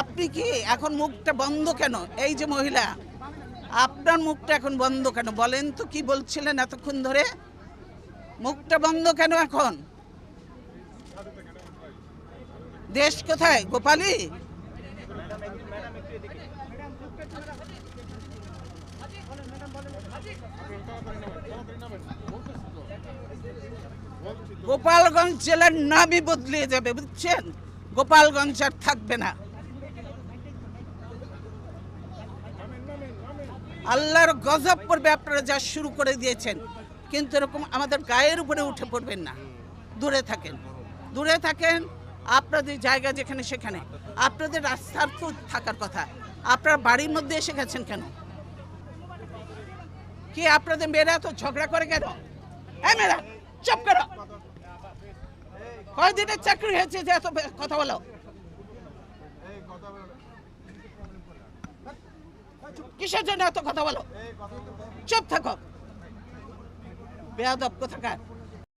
আপনি কি এখন মুখটা বন্ধ কেন? এই যে মহিলা, আপনার মুখটা এখন বন্ধ কেন? বলেন তো কি বলছিলেন এতক্ষণ ধরে? মুখটা বন্ধ কেন এখন? দেশ কোথায়? গোপালী? গোপালগঞ্জ জেলার নামই বদলিয়ে যাবে, বুঝছেন? গোপালগঞ্জ আর থাকবে না। আল্লাহর গজব পড়বে আপনারা যা শুরু করে দিয়েছেন। কিন্তু এরকম আমাদের গায়ের উপরে উঠে পড়বেন না। দূরে থাকেন। দূরে থাকেন, আপনাদের জায়গা যেখানে সেখানে। আপনাদের রাস্তার তো থাকার কথা। আপনার বাড়ির মধ্যে এসে গেছেন কেন? কি আপনাদের মেয়েরা তো ঝগড়া করে কেন? হ্যাঁ মেয়েরা, চুপ করো। কয়দিনের চাকরি হয়েছে যে এত কথা বলো? কিসের জন্য এত কথা বলো? চুপ থাকো। বেয়াদব কোথাকার?